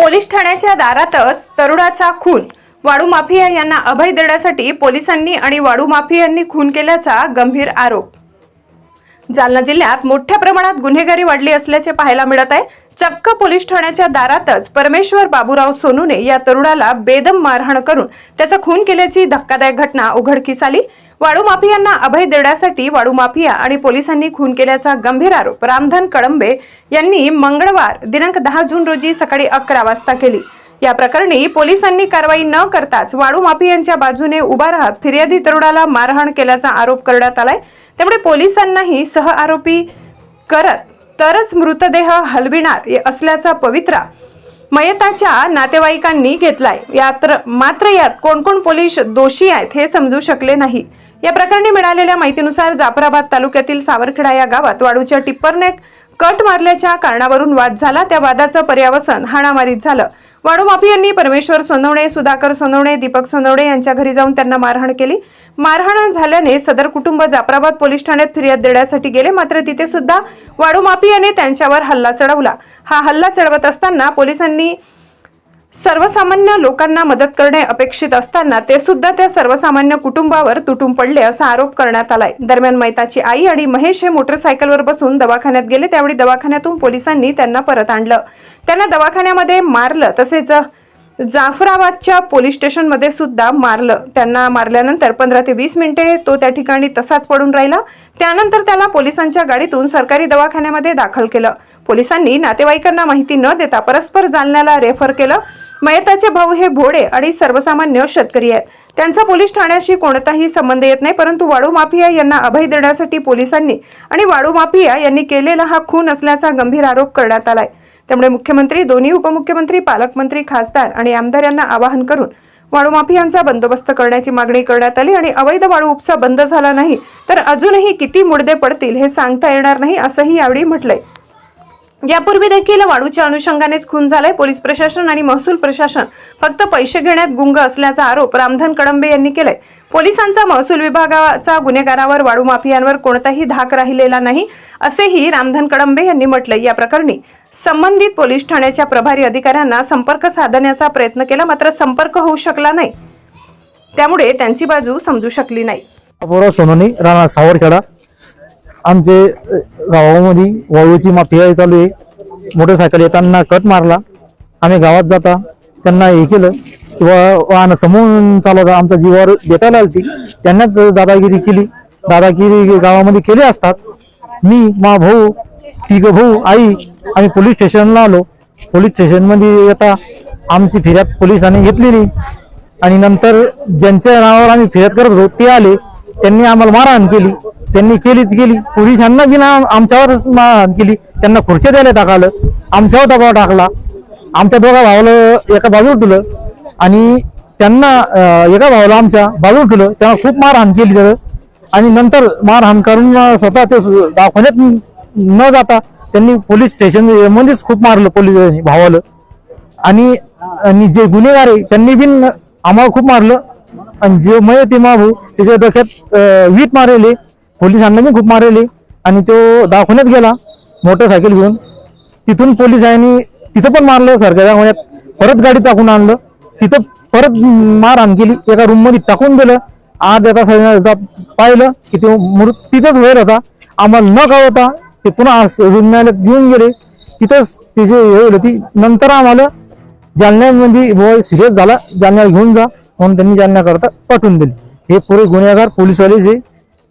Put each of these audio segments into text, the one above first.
Police ठाण्याच्या दारातच तरुणाचा खून. वाडू माफिया यांना अभय देण्यासाठी पोलिसांनी आणि वाडू माफियांनी खून केल्याचा गंभीर आरोप. जालना जिल्ह्यात मोठ्या प्रमाणात गुन्हेगारी वाढली असल्याचे पाहायला मिळत आहे. चक्क पोलीस ठाण्याच्या दारातच परमेश्वर बाबूराव सोनूने या तरुणाला बेदम मारहाण करून त्याचा खून केल्याची धक्कादायक घटना उघडकीस आली. वाळू माफियांना अभय देण्यासाठी वाळू माफिया आणि पोलिसांनी खून केल्याचा गंभीर आरोप रामधन कळंबे यांनी मंगळवार दिनांक दहा जून रोजी सकाळी अकरा वाजता केली. या प्रकरणी पोलिसांनी कारवाई न करताच वाळू माफियांच्या बाजूने उभा राहत फिर्यादी तरुणाला मारहाण केल्याचा आरोप करण्यात आलाय. त्यामुळे पोलिसांनाही सह आरोपी करत तरच मृतदेह हलविणार असल्याचा पवित्रा मयताच्या नातेवाईकांनी घेतलाय. यात मात्र यात कोण कोण पोलीस दोषी आहेत हे समजू शकले नाही. या प्रकरणी मिळालेल्या माहितीनुसार जाफराबाद तालुक्यातील सावरखेडा या गावात वाळूच्या टिप्परने कट मारल्याच्या कारणावरून वाद झाला. त्या वादाचं पर्यावसन हाणामारीत झालं. वाडूमाफियांनी परमेश्वर सोनवणे सुधाकर सोनवणे दीपक सोनवणे यांच्या घरी जाऊन त्यांना मारहाण केली. मारहाण झाल्याने सदर कुटुंब जाफराबाद पोलीस ठाण्यात फिर्याद देण्यासाठी गेले. मात्र तिथे सुद्धा वाडोमाफियाने त्यांच्यावर हल्ला चढवला. हा हल्ला चढवत असताना पोलिसांनी सर्वसामान्य लोकांना मदत करणे अपेक्षित असताना ते सुद्धा त्या सर्वसामान्य कुटुंबावर तुटून पडले असा आरोप करण्यात आलाय. दरम्यान मैताची आई आणि महेश हे मोटरसायकलवर बसून दवाखान्यात गेले. त्यावेळी दवाखान्यातून पोलिसांनी त्यांना परत आणलं. त्यांना दवाखान्यामध्ये मारलं तसेच जाफराबादच्या पोलीस स्टेशनमध्ये सुद्धा मारलं. त्यांना मारल्यानंतर पंधरा ते वीस मिनिटे तो त्या ठिकाणी तसाच पडून राहिला. त्यानंतर त्याला पोलिसांच्या गाडीतून सरकारी दवाखान्यामध्ये दाखल केलं. पोलिसांनी नातेवाईकांना माहिती न देता परस्पर जालन्याला रेफर केलं. मयताचे भाऊ हे भोडे आणि सर्वसामान्य शेतकरी आहेत. त्यांचा पोलीस ठाण्याशी कोणताही संबंध येत नाही परंतु वाळू माफिया यांना अभय देण्यासाठी पोलिसांनी आणि वाळू माफिया यांनी केलेला हा खून असल्याचा गंभीर आरोप करण्यात आलाय. त्यामुळे मुख्यमंत्री दोन्ही उपमुख्यमंत्री पालकमंत्री खासदार आणि आमदार यांना आवाहन करून वाळू माफियांचा बंदोबस्त करण्याची मागणी करण्यात आली आणि अवैध वाळू उपसा बंद झाला नाही तर अजूनही किती मुडदे पडतील हे सांगता येणार नाही असंही यावेळी म्हटलंय. यापूर्वी देखील वाळूच्या अनुषंगानेच खून झालाय. पोलीस प्रशासन आणि महसूल प्रशासन फक्त पैसे घेण्यात गुंग असल्याचा आरोप रामधन कडंबे यांनी केलाय. पोलिसांचा महसूल विभागाचा गुन्हेगारावर वाळू माफियांवर कोणताही धाक राहिलेला नाही असेही रामधन कडंबे यांनी म्हटलंय. या प्रकरणी संबंधित पोलीस ठाण्याच्या प्रभारी अधिकाऱ्यांना संपर्क साधण्याचा प्रयत्न केला मात्र संपर्क होऊ शकला नाही. त्यामुळे त्यांची बाजू समजू शकली नाही. सोनोनी राणा सावरखेडा. आमचे गावामध्ये वाळूची माफिया चालू आहे. मोटरसायकल येताना कट मारला. आम्ही गावात जाता त्यांना हे केलं किंवा वाहन समोरून चालवता आमच्या जीवावर बेतायला आलती. त्यांनाच दादागिरी केली. दादागिरी गावामध्ये केली असतात. मी मा भाऊ तिघ भाऊ आई आम्ही पोलीस स्टेशनला आलो. पोलीस स्टेशनमध्ये येता आमची फिर्याद पोलिसांनी घेतलेली. आणि नंतर ज्यांच्या नावावर आम्ही फिर्याद करत होतो ते आले. त्यांनी आम्हाला मारहाण केली. त्यांनी केलीच गेली. पोलिसांना बिना आमच्यावरच मारहाण केली. त्यांना खुर्च्या द्यायला टाकालं. आमच्यावर दबाव टाकला. आमच्या दोघा भावाला एका बाजूला ठेवलं. आणि त्यांना एका भावाला आमच्या बाजूला ठेवलं. त्यांना खूप मारहाण केली त्यानं आणि नंतर मारहाण करून स्वतः ते दवाखान्यात न जाता त्यांनी पोलीस स्टेशन मध्येच खूप मारलं पोलीस भावाला. आणि आणि जे गुन्हेगार आहे त्यांनी बिन आम्हाला खूप मारलं. आणि जे मय ते माभू त्याच्या डोक्यात वीट मारले पोलिसांना मी खूप मारले आणि तो दाखवण्यात गेला मोटरसायकल घेऊन. तिथून पोलिसांनी तिथं पण मारलं सरकारी दवाखान्यात परत गाडी टाकून आणलं. तिथं परत मारहाण केली एका रूममध्ये टाकून दिलं. आज आता पाहिलं की तो मृत तिथंच वेळ होता. आम्हाला न कळवता ते पुन्हा रुग्णालयात घेऊन गेले. तिथंच तिची हे होती. नंतर आम्हाला जालन्यामध्ये बॉय सिरियस झाला. जालन्याला घेऊन जा म्हणून त्यांनी जालन्याकरता पाठवून दिले. हे पुरे गुन्हेगार पोलीसवाले जे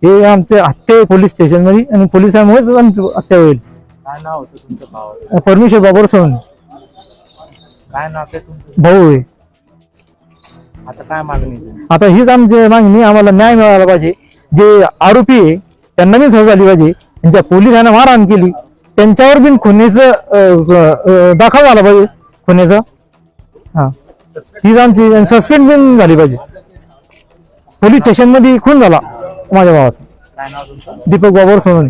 हे आमचे हत्या पोलीस स्टेशनमध्ये आणि पोलिसांमुळेच आमची हत्या होईल. काय नाव होतं तुमच्या भावाचं? परमेश्वर बाबर सोन काय नाव तुमचं? भाऊ आहे. आता काय मागणी आहे? आता हीच आमची मागणी आम्हाला न्याय मिळाला पाहिजे. जे आरोपी आहे त्यांना बी सजा झाली पाहिजे. त्यांच्या पोलिसांना मारहाण केली. त्यांच्यावर बिन खुनेचं अं, अं, दाखल झाला पाहिजे. खुनेचा हा. हीच आमची सस्पेंड बिन झाली पाहिजे. पोलीस स्टेशनमध्ये खून झाला. माझ्या भावाचा काय नाव तुमचं दीपक बाबर सोनवणे